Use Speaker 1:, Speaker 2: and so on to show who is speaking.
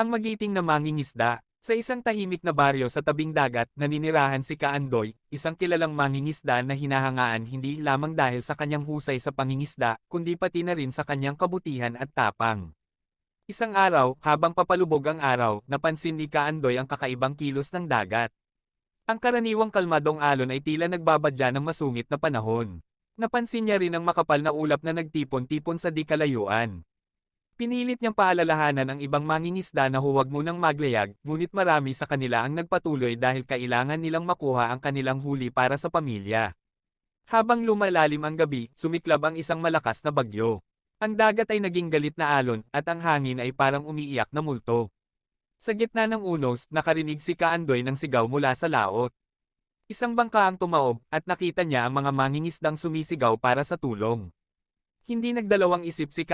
Speaker 1: Ang magiting na mangingisda. Sa isang tahimik na baryo sa tabing dagat, naninirahan si Kaandoy, isang kilalang mangingisda na hinahangaan hindi lamang dahil sa kanyang husay sa pangingisda, kundi pati na rin sa kanyang kabutihan at tapang. Isang araw, habang papalubog ang araw, napansin ni Kaandoy ang kakaibang kilos ng dagat. Ang karaniwang kalmadong alon ay tila nagbabadya ng masungit na panahon. Napansin niya rin ang makapal na ulap na nagtipon-tipon sa di kalayuan. Pinilit niyang paalalahanan ang ibang mangingisda na huwag munang maglayag, ngunit marami sa kanila ang nagpatuloy dahil kailangan nilang makuha ang kanilang huli para sa pamilya. Habang lumalalim ang gabi, sumiklab ang isang malakas na bagyo. Ang dagat ay naging galit na alon, at ang hangin ay parang umiiyak na multo. Sa gitna ng unos, nakarinig si Kaandoy ng sigaw mula sa laot. Isang bangka ang tumaob, at nakita niya ang mga mangingisdang sumisigaw para sa tulong. Hindi nagdalawang isip si